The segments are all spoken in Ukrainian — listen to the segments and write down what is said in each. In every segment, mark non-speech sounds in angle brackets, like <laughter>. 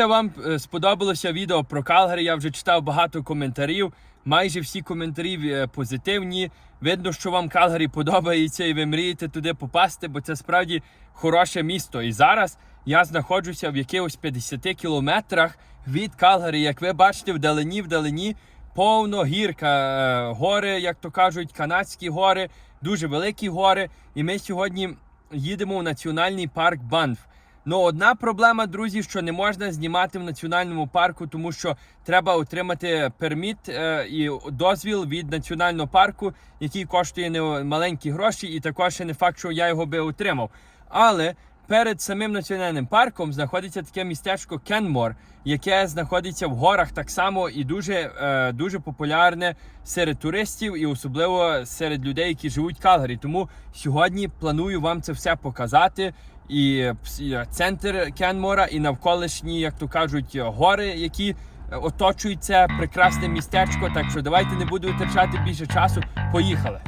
Сподіваюся, вам е, сподобалося відео про Калгарі. Я вже читав багато коментарів. Майже всі коментарі е, позитивні. Видно, що вам Калгарі подобається і ви мрієте туди попасти, бо це справді хороше місто. І зараз я знаходжуся в якихось 50 кілометрах від Калгарі. Як ви бачите, вдалині, вдалині повно гірка. е, Гори, як то кажуть, канадські гори, дуже великі гори. І ми сьогодні їдемо в національний парк Банф. Ну, одна проблема, друзі, що не можна знімати в національному парку, тому що треба отримати перміт е, і дозвіл від національного парку, який коштує не маленькі гроші, і також ще не факт, що я його би отримав. Але перед самим національним парком знаходиться таке містечко Кенмор, яке знаходиться в горах так само і дуже, е, дуже популярне серед туристів, і особливо серед людей, які живуть в Калгарі. Тому сьогодні планую вам це все показати. І центр Кенмора, і навколишні, як то кажуть, гори, які е, оточують це прекрасне містечко. Так що давайте не буду витрачати більше часу. Поїхали.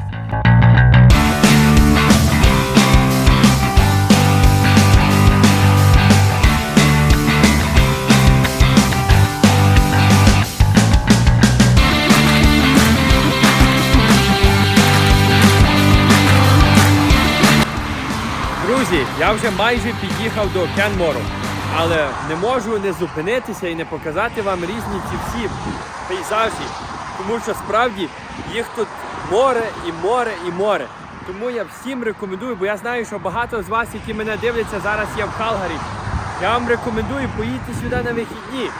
Я вже майже під'їхав до Кенмору, але не можу не зупинитися і не показати вам різні ці всі пейзажі, тому що справді їх тут море і море і море. Тому я всім рекомендую, бо я знаю, що багато з вас, які мене дивляться, зараз є в Калгарі. Я вам рекомендую поїдьте сюди на вихідні.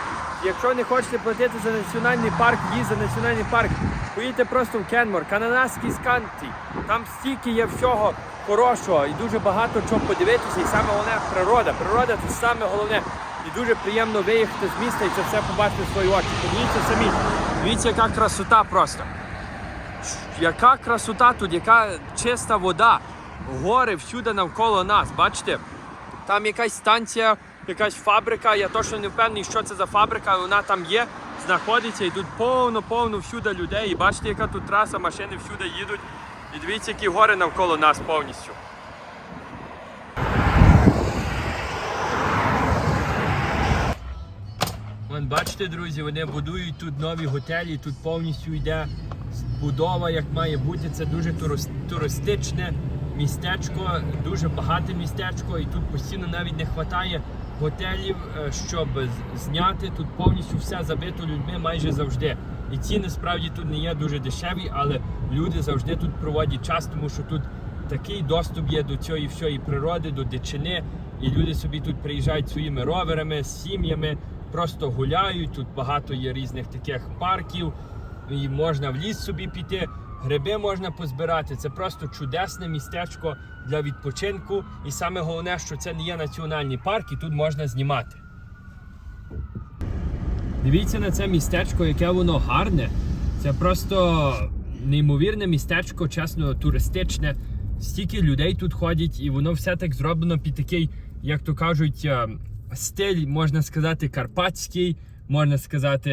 Якщо не хочете платити за національний парк, їзд за національний парк, поїдьте просто в Кенмор, канадський сканті. Там стільки є всього хорошого і дуже багато чого подивитися. І саме головне природа. Природа це саме головне. І дуже приємно виїхати з міста і це все побачити в свої очі. Подивіться самі. Дивіться, яка красота просто. Яка красота тут, яка чиста вода, гори всюди навколо нас. Бачите? Там якась станція, якась фабрика. Я точно не впевнений, що це за фабрика, але вона там є, знаходиться і тут повно-повно всюди людей. І бачите, яка тут траса, машини всюди їдуть. І дивіться, які гори навколо нас повністю. Вон, бачите, друзі, вони будують тут нові готелі, тут повністю йде будова, як має бути. Це дуже туристичне містечко, дуже багате містечко, і тут постійно навіть не вистачає готелів, е, щоб зняти. Тут повністю все забито людьми майже завжди. І ціни справді тут не є дуже дешеві, але люди завжди тут проводять час, тому що тут такий доступ є до цієї всієї природи, до дичини. І люди собі тут приїжджають своїми роверами, з сім'ями, просто гуляють. Тут багато є різних таких парків, і можна в ліс собі піти, гриби можна позбирати. Це просто чудесне містечко для відпочинку. І саме головне, що це не є національний парк, і тут можна знімати. Дивіться на це містечко, яке воно гарне. Це просто неймовірне містечко, чесно, туристичне. Стільки людей тут ходять, і воно все так зроблено під такий, як то кажуть, е, стиль, можна сказати, карпатський, можна сказати,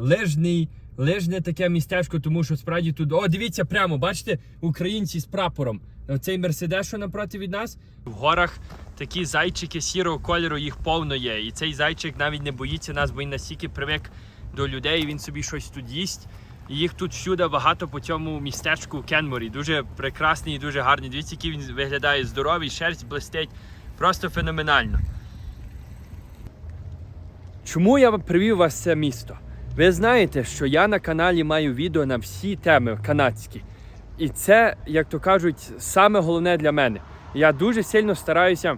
лижний. Лижне таке містечко, тому що справді тут. О, дивіться прямо, бачите, українці з прапором. Цей мерседес, що напроти від нас. В горах такі зайчики сірого кольору, їх повно є. І цей зайчик навіть не боїться нас, бо він настільки привик до людей, він собі щось тут їсть. І їх тут всюди багато по цьому містечку Кенморі. Дуже прекрасний і дуже гарний. Дивіться, який він виглядає здоровий, шерсть блистить. Просто феноменально. Чому я привів вас в це місто? Ви знаєте, що я на каналі маю відео на всі теми канадські. І це, як то кажуть, саме головне для мене. Я дуже сильно стараюся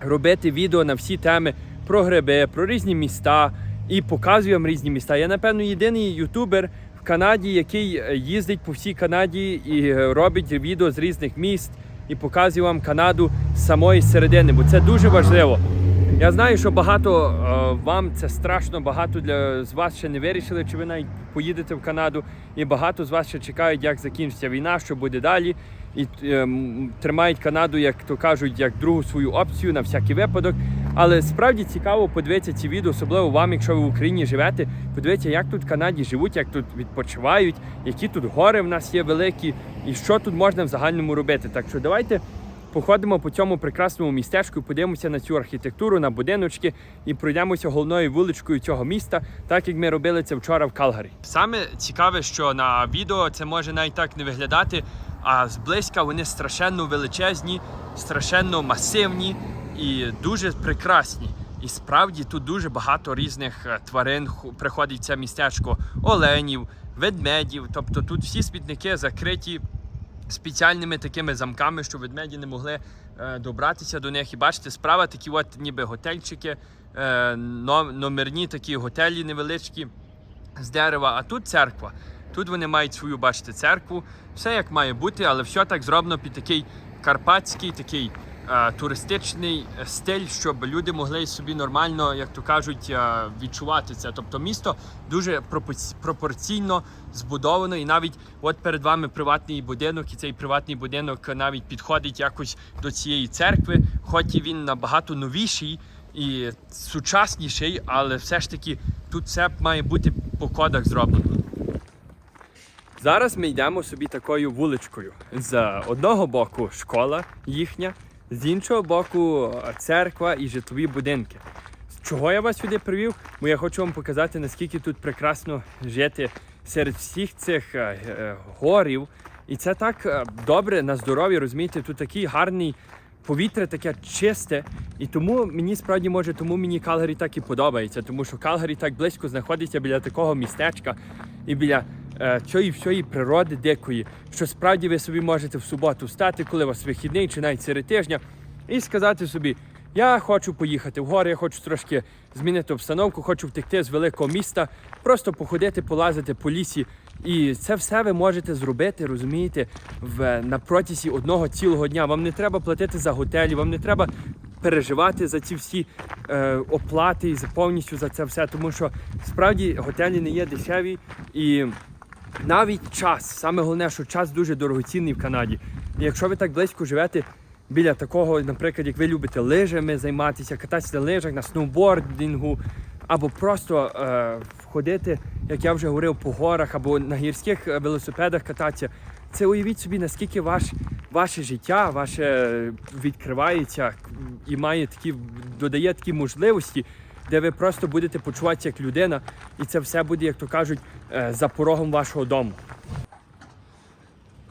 робити відео на всі теми про гриби, про різні міста і показую вам різні міста. Я, напевно, єдиний ютубер в Канаді, який е, їздить по всій Канаді і е, робить відео з різних міст і показує вам Канаду з самої середини, бо це дуже важливо. Я знаю, що багато е, вам це страшно, багато для з вас ще не вирішили, чи ви навіть поїдете в Канаду, і багато з вас ще чекають, як закінчиться війна, що буде далі. І е, тримають Канаду, як то кажуть, як другу свою опцію на всякий випадок. Але справді цікаво подивитися ці відео, особливо вам, якщо ви в Україні живете. Подивіться, як тут в Канаді живуть, як тут відпочивають, які тут гори в нас є великі, і що тут можна в загальному робити. Так що давайте Походимо по цьому прекрасному містечку, подивимося на цю архітектуру, на будиночки і пройдемося головною вуличкою цього міста, так як ми робили це вчора в Калгарі. Саме цікаве, що на відео це може навіть так не виглядати, а зблизька вони страшенно величезні, страшенно масивні і дуже прекрасні. І справді тут дуже багато різних е, тварин приходить в це містечко, оленів, ведмедів. Тобто тут всі смітники закриті спеціальними такими замками, щоб ведмеді не могли е, добратися до них. І бачите, справа такі от ніби готельчики, е, номерні такі готелі невеличкі з дерева, а тут церква. Тут вони мають свою, бачите, церкву. Все як має бути, але все так зроблено під такий карпатський, такий туристичний е, стиль, щоб люди могли собі нормально, як то кажуть, е, відчувати це. Тобто місто дуже пропорційно збудовано, і навіть от перед вами приватний будинок, і цей приватний будинок навіть підходить якось до цієї церкви, хоч і він набагато новіший і сучасніший, але все ж таки тут все має бути по кодах зроблено. Зараз ми йдемо собі такою вуличкою. З одного боку школа їхня, з іншого боку церква і житлові будинки. Чого я вас сюди привів? Бо я хочу вам показати, наскільки тут прекрасно жити серед всіх цих е, е, горів. І це так е, добре на здоров'я, розумієте, тут такий гарний повітря таке чисте. І тому мені справді може, тому мені Калгарі так і подобається, тому що Калгарі так близько знаходиться біля такого містечка і біля цієї всієї природи дикої, що справді ви собі можете в суботу встати, коли у вас вихідний, чи навіть серед тижня, і сказати собі. Я хочу поїхати в гори, я хочу трошки змінити обстановку, хочу втекти з великого міста, просто походити, полазити по лісі. І це все ви можете зробити, розумієте, в, на протязі одного цілого дня. Вам не треба платити за готелі, вам не треба переживати за ці всі е, оплати і за повністю за це все. Тому що справді готелі не є дешеві і навіть час. Саме головне, що час дуже дорогоцінний в Канаді. І якщо ви так близько живете біля такого, наприклад, як ви любите лижами займатися, кататися на лижах, на сноубордингу, або просто е, ходити, як я вже говорив, по горах або на гірських е, велосипедах кататися. Це уявіть собі, наскільки ваш, ваше життя, ваше відкривається і має такі, додає такі можливості, де ви просто будете почуватися як людина, і це все буде, як то кажуть, е, за порогом вашого дому.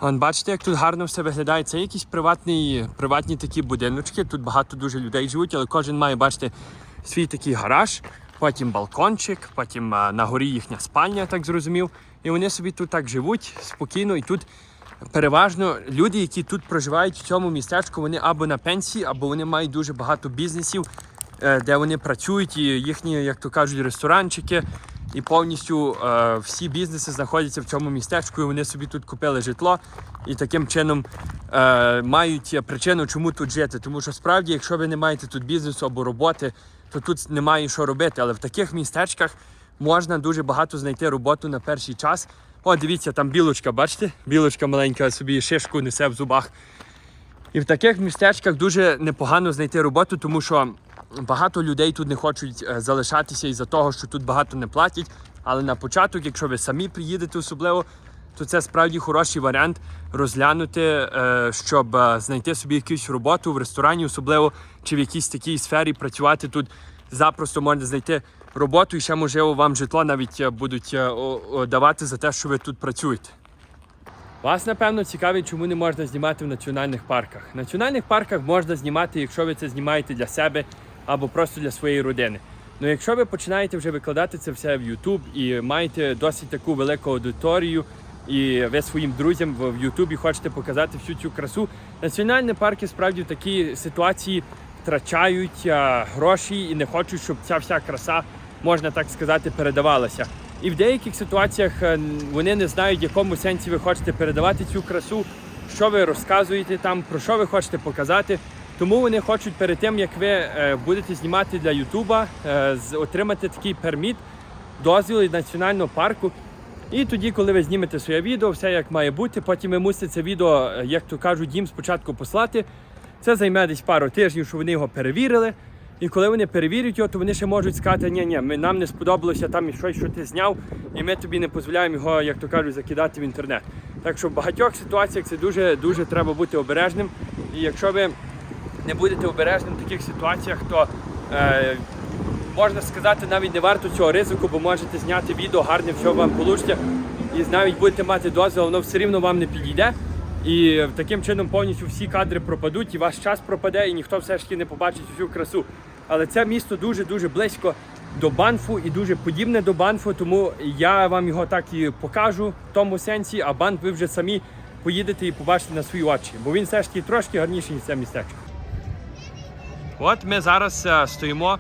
Вон, бачите, як тут гарно все виглядає. Це якісь приватні, приватні такі будиночки. Тут багато дуже людей живуть, але кожен має, бачите, свій такий гараж, потім балкончик, потім а, на горі їхня спальня, так зрозумів. І вони собі тут так живуть спокійно. І тут переважно люди, які тут проживають в цьому містечку, вони або на пенсії, або вони мають дуже багато бізнесів, е, де вони працюють, і їхні, як то кажуть, ресторанчики. І повністю е, всі бізнеси знаходяться в цьому містечку, і вони собі тут купили житло і таким чином е, мають причину, чому тут жити. Тому що справді, якщо ви не маєте тут бізнесу або роботи, то тут немає що робити. Але в таких містечках можна дуже багато знайти роботу на перший час. О, дивіться, там білочка, бачите? Білочка маленька собі шишку несе в зубах. І в таких містечках дуже непогано знайти роботу, тому що багато людей тут не хочуть е, залишатися із-за того, що тут багато не платять. Але на початок, якщо ви самі приїдете особливо, то це справді хороший варіант розглянути, е, щоб е, знайти собі якусь роботу в ресторані, особливо чи в якійсь такій сфері працювати тут. Запросто можна знайти роботу і ще можливо вам житло навіть будуть давати за те, що ви тут працюєте. Вас напевно цікавить, чому не можна знімати в національних парках. В національних парках можна знімати, якщо ви це знімаєте для себе або просто для своєї родини. Ну якщо ви починаєте вже викладати це все в YouTube і маєте досить таку велику аудиторію, і ви своїм друзям в YouTube хочете показати всю цю красу, національні парки справді в такій ситуації втрачають гроші і не хочуть, щоб ця вся краса, можна так сказати, передавалася. І в деяких ситуаціях е, вони не знають, в якому сенсі ви хочете передавати цю красу, що ви розказуєте там, про що ви хочете показати. Тому вони хочуть перед тим, як ви е, будете знімати для Ютуба, е, отримати такий перміт, дозвіл від національного парку. І тоді, коли ви знімете своє відео, все як має бути, потім ви мусите це відео, е, як то кажуть, їм спочатку послати. Це займе десь пару тижнів, щоб вони його перевірили. І коли вони перевірять його, то вони ще можуть сказати, ні, ні, нам не сподобалося там щось, що ти зняв, і ми тобі не дозволяємо його, як то кажуть, закидати в інтернет. Так що в багатьох ситуаціях це дуже дуже треба бути обережним І якщо ви не будете обережним в таких ситуаціях, то е, можна сказати, навіть не варто цього ризику, бо можете зняти відео, гарне все вам вийде, і навіть будете мати дозвіл, воно все рівно вам не підійде. І таким чином повністю всі кадри пропадуть, і ваш час пропаде, і ніхто все ж таки не побачить всю красу. Але це місто дуже-дуже близько до Банфу і дуже подібне до Банфу, тому я вам його так і покажу в тому сенсі, а Банф ви вже самі поїдете і побачите на свої очі, бо він все ж таки трошки гарніший, ніж це містечко. От ми зараз е, стоїмо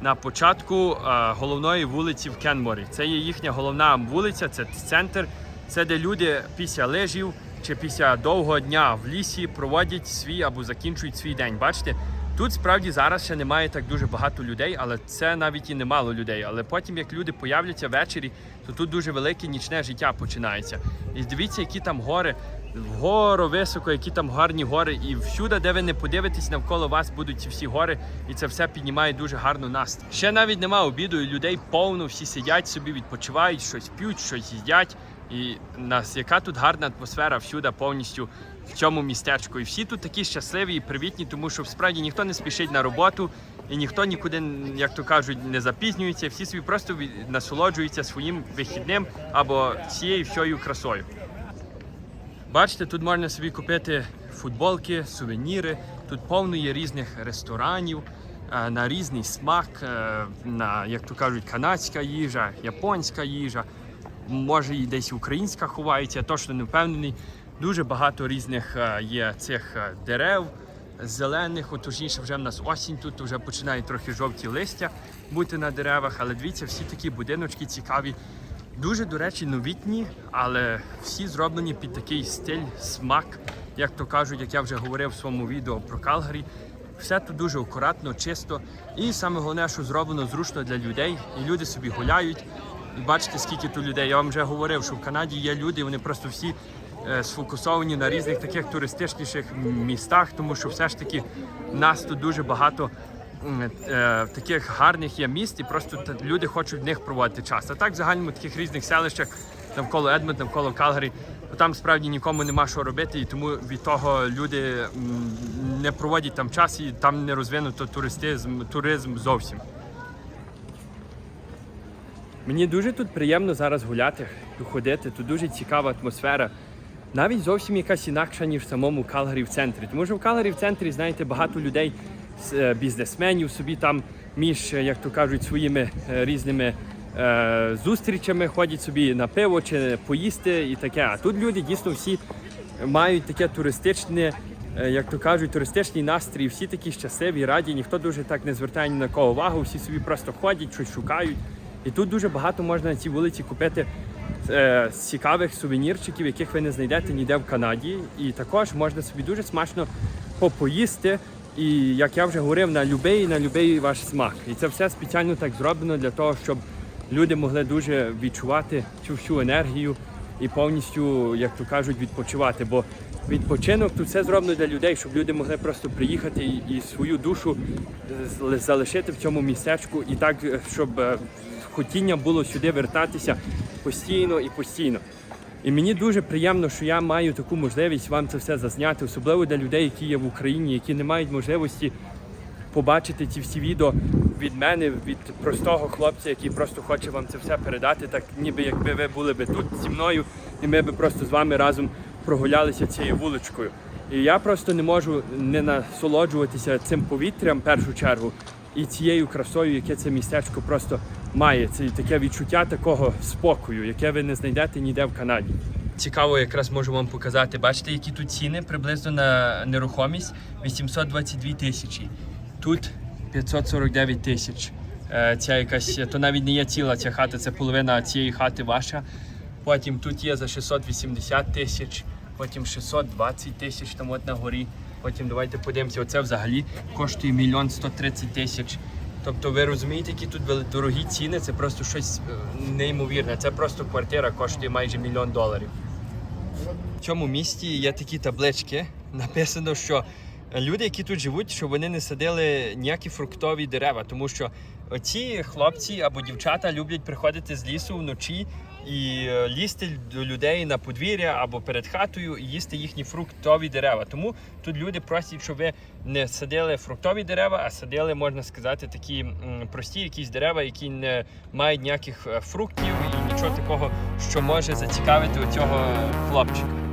на початку е, головної вулиці в Кенморі. Це є їхня головна вулиця, це центр. Це де люди після лежів чи після довгого дня в лісі проводять свій або закінчують свій день. Бачите, тут справді зараз ще немає так дуже багато людей, але це навіть і немало людей. Але потім, як люди появляться ввечері, то тут дуже велике нічне життя починається. І дивіться, які там гори. Вгору високо, які там гарні гори, і всюди, де ви не подивитесь, навколо вас будуть ці всі гори, і це все піднімає дуже гарну настрій. Ще навіть нема обіду, і людей повно, всі сидять собі, відпочивають, щось п'ють, щось їдять. І нас яка тут гарна атмосфера всюди повністю в цьому містечку. І всі тут такі щасливі і привітні, тому що справді ніхто не спішить на роботу, і ніхто нікуди, як то кажуть, не запізнюється. Всі собі просто насолоджуються своїм вихідним або цією всією красою. Бачите, тут можна собі купити футболки, сувеніри. Тут повно є різних ресторанів е, на різний смак, е, на, як то кажуть, канадська їжа, японська їжа. Може і десь українська ховається, точно не впевнений. Дуже багато різних е, є цих дерев зелених, от вже в нас осінь, тут вже починають трохи жовті листя бути на деревах, але дивіться, всі такі будиночки цікаві. Дуже, до речі, новітні, але всі зроблені під такий стиль, смак, як то кажуть, як я вже говорив в своєму відео про Калгарі. Все тут дуже акуратно, чисто. І саме головне, що зроблено зручно для людей. І люди собі гуляють. І бачите, скільки тут людей. Я вам вже говорив, що в Канаді є люди, вони просто всі е, сфокусовані на різних таких туристичніших містах, тому що все ж таки нас тут дуже багато е, таких гарних є міст, і просто люди хочуть в них проводити час. А так в загальному таких різних селищах навколо Едмонт, навколо Калгарі, там справді нікому нема що робити, і тому від того люди не проводять там час і там не розвинуто туристизм, туризм зовсім. Мені дуже тут приємно зараз гуляти, ходити. Тут дуже цікава атмосфера. Навіть зовсім якась інакша, ніж в самому Калгарі в центрі. Тому що в Калгарі в центрі, знаєте, багато людей, бізнесменів собі там між, е, як то кажуть, своїми е, різними е, зустрічами ходять собі на пиво чи поїсти і таке. А тут люди дійсно всі мають таке туристичне, е, як то кажуть, туристичний настрій. Всі такі щасливі, раді. Ніхто дуже так не звертає ні на кого увагу. Всі собі просто ходять, щось шукають. І тут дуже багато можна на цій вулиці купити е, цікавих сувенірчиків, яких ви не знайдете ніде в Канаді. І також можна собі дуже смачно попоїсти. І як я вже говорив, на любий, на любий ваш смак. І це все спеціально так зроблено для того, щоб люди могли дуже відчувати цю всю енергію і повністю, як то кажуть, відпочивати. Бо відпочинок тут все зроблено для людей, щоб люди могли просто приїхати і, свою душу е, залишити в цьому містечку, і так, е, щоб е, хотіння було сюди вертатися постійно і постійно. І мені дуже приємно, що я маю таку можливість вам це все зазняти, особливо для людей, які є в Україні, які не мають можливості побачити ці всі відео від мене, від простого хлопця, який просто хоче вам це все передати, так ніби якби ви були би тут зі мною, і ми би просто з вами разом прогулялися цією вуличкою. І я просто не можу не насолоджуватися цим повітрям в першу чергу і цією красою, яке це містечко просто має. Це таке відчуття такого спокою, яке ви не знайдете ніде в Канаді. Цікаво, якраз можу вам показати. Бачите, які тут ціни приблизно на нерухомість 822 тисячі. Тут 549 тисяч. Е, Ця якась, то навіть не є ціла ця хата, це половина цієї хати ваша. Потім тут є за 680 тисяч, потім 620 тисяч там от на горі. Потім давайте подивимося, оце взагалі коштує мільйон 130 тисяч. Тобто ви розумієте, які тут дорогі ціни, це просто щось е, неймовірне. Це просто квартира коштує майже мільйон доларів. В цьому місті є такі таблички. <laughs> Написано, що люди, які тут живуть, щоб вони не садили ніякі фруктові дерева, тому що оці хлопці або дівчата люблять приходити з лісу вночі і е, лізти до людей на подвір'я або перед хатою і їсти їхні фруктові дерева. Тому тут люди просять, щоб ви не садили фруктові дерева, а садили, можна сказати, такі прості якісь дерева, які не мають ніяких е, фруктів і нічого такого, що може зацікавити цього хлопчика.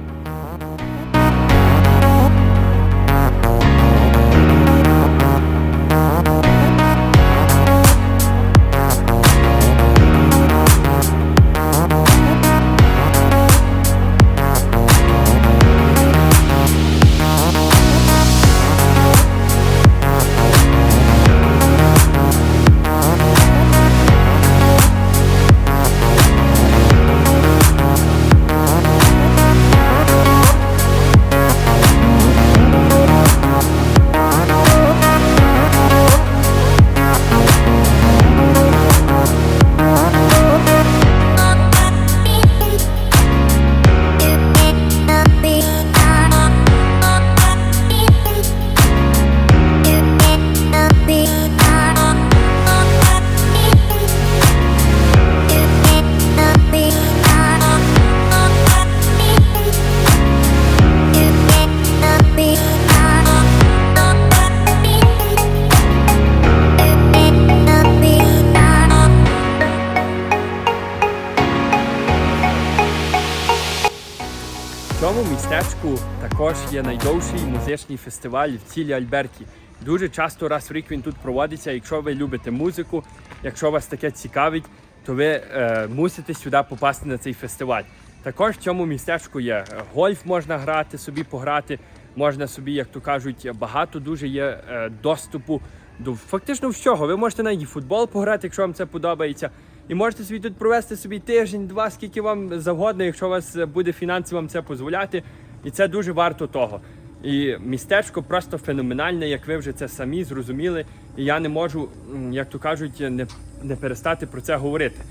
Цьому містечку також є найдовший музичний фестиваль в цілій Альберті. Дуже часто раз в рік він тут проводиться. Якщо ви любите музику, якщо вас таке цікавить, то ви е, мусите сюди попасти на цей фестиваль. Також в цьому містечку є е, гольф, можна грати, собі пограти. Можна собі, як то кажуть, багато дуже є е, доступу до фактично всього. Ви можете навіть і футбол пограти, якщо вам це подобається. І можете собі тут провести собі тиждень, два, скільки вам завгодно, якщо у вас буде фінанси вам це дозволяти. І це дуже варто того. І містечко просто феноменальне, як ви вже це самі зрозуміли. І я не можу, як то кажуть, не, не перестати про це говорити.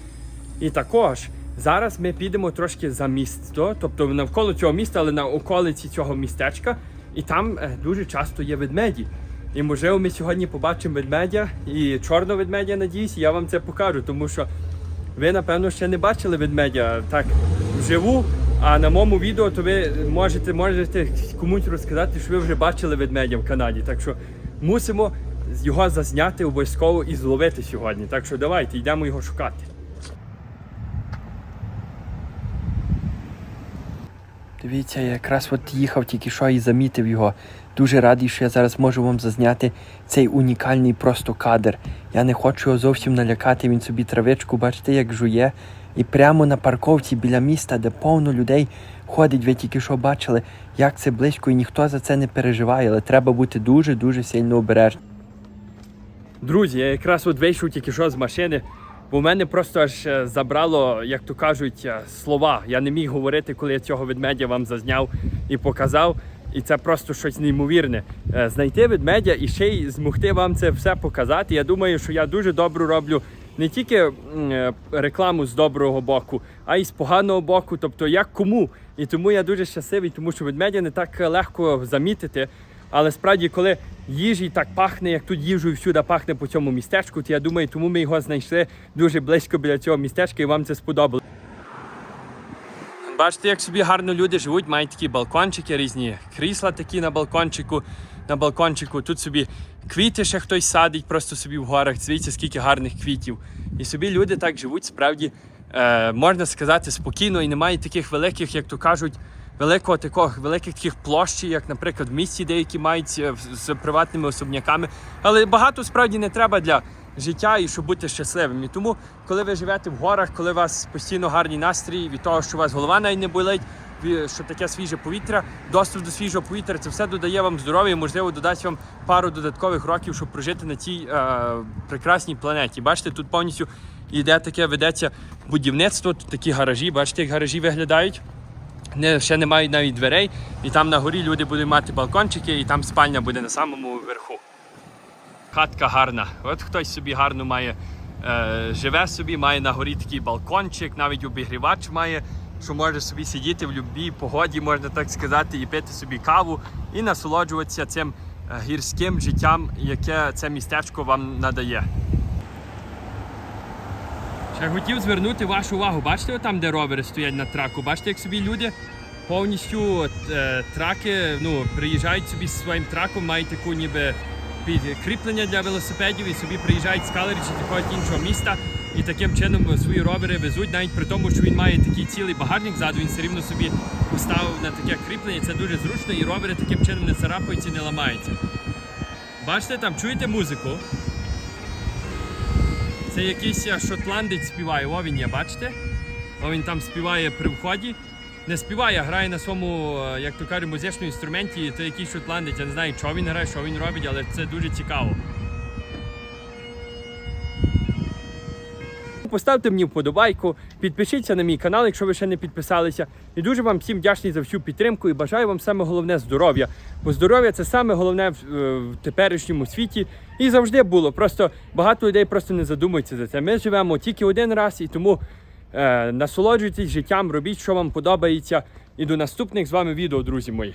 І також зараз ми підемо трошки за місто, тобто навколо цього міста, але на околиці цього містечка. І там е, дуже часто є ведмеді. І можливо, ми сьогодні побачимо ведмедя і чорного ведмедя, надіюсь, я вам це покажу, тому що ви, напевно, ще не бачили ведмедя так вживу. А на моєму відео то ви можете, можете комусь розказати, що ви вже бачили ведмедя в Канаді. Так що мусимо його зазняти обов'язково і зловити сьогодні. Так що давайте йдемо його шукати. Дивіться, я якраз от їхав тільки що і замітив його. Дуже радий, що я зараз можу вам зазняти цей унікальний просто кадр. Я не хочу його зовсім налякати. Він собі травичку, бачите, як жує. І прямо на парковці біля міста, де повно людей ходить, ви тільки що бачили, як це близько, і ніхто за це не переживає, але треба бути дуже-дуже сильно обережним. Друзі, я якраз от вийшов тільки що з машини, бо в мене просто аж е, забрало, як то кажуть, е, слова. Я не міг говорити, коли я цього ведмедя вам зазняв і показав. І це просто щось неймовірне. Е, Знайти ведмедя і ще й змогти вам це все показати. Я думаю, що я дуже добру роблю не тільки рекламу з доброго боку, а й з поганого боку, тобто як кому. І тому я дуже щасливий, тому що ведмедя не так легко замітити. Але справді, коли їжі так пахне, як тут їжею всюди пахне по цьому містечку, то я думаю, тому ми його знайшли дуже близько біля цього містечка і вам це сподобалось. Бачите, як собі гарно люди живуть, мають такі балкончики, різні крісла такі на балкончику. На балкончику тут собі квіти ще хтось садить, просто собі в горах. Дивіться, скільки гарних квітів. І собі люди так живуть, справді е, можна сказати, спокійно і немає таких великих, як то кажуть, великого такого великих таких площі, як, наприклад, в місті деякі мають е, з- приватними особняками. Але багато справді не треба для життя і щоб бути щасливим. І тому, коли ви живете в горах, коли у вас постійно гарний настрій від того, що у вас голова навіть не болить, що таке свіже повітря, доступ до свіжого повітря, це все додає вам здоров'я можливо, додасть вам пару додаткових років, щоб прожити на цій е, прекрасній планеті. Бачите, тут повністю іде таке, ведеться будівництво, тут такі гаражі, бачите, як гаражі виглядають. Не, ще не мають навіть дверей, і там на горі люди будуть мати балкончики, і там спальня буде на самому верху. Хатка гарна. От хтось собі гарно має, е, живе собі, має на горі такий балкончик, навіть обігрівач має, що може собі сидіти в будь-якій погоді, можна так сказати, і пити собі каву, і насолоджуватися цим е, гірським життям, яке це містечко вам надає. Я хотів звернути вашу увагу. Бачите, там, де ровери стоять на траку? Бачите, як собі люди повністю е, траки ну, приїжджають собі зі своїм траком, мають таку ніби підкріплення для велосипедів і собі приїжджають з Калері чи якогось іншого міста і таким чином свої ровери везуть, навіть при тому, що він має такий цілий багажник ззаду, він все рівно собі поставив на таке кріплення. Це дуже зручно, і ровери таким чином не царапаються не ламаються. Бачите, там чуєте музику? Це якийсь е, шотландець співає. О, він є, бачите? О, він там співає при вході. Не співає, а грає на своєму, е, як то кажуть, музичному інструменті. Це якийсь шотландець. Я не знаю, що він грає, що він робить, але це дуже цікаво. Поставте мені вподобайку, підпишіться на мій канал, якщо ви ще не підписалися. І дуже вам всім вдячний за всю підтримку і бажаю вам саме головне здоров'я. Бо здоров'я це саме головне в, е, в теперішньому світі і завжди було. Просто багато людей просто не задумуються за це. Ми живемо тільки один раз і тому е, насолоджуйтесь життям, робіть, що вам подобається. І до наступних з вами відео, друзі мої.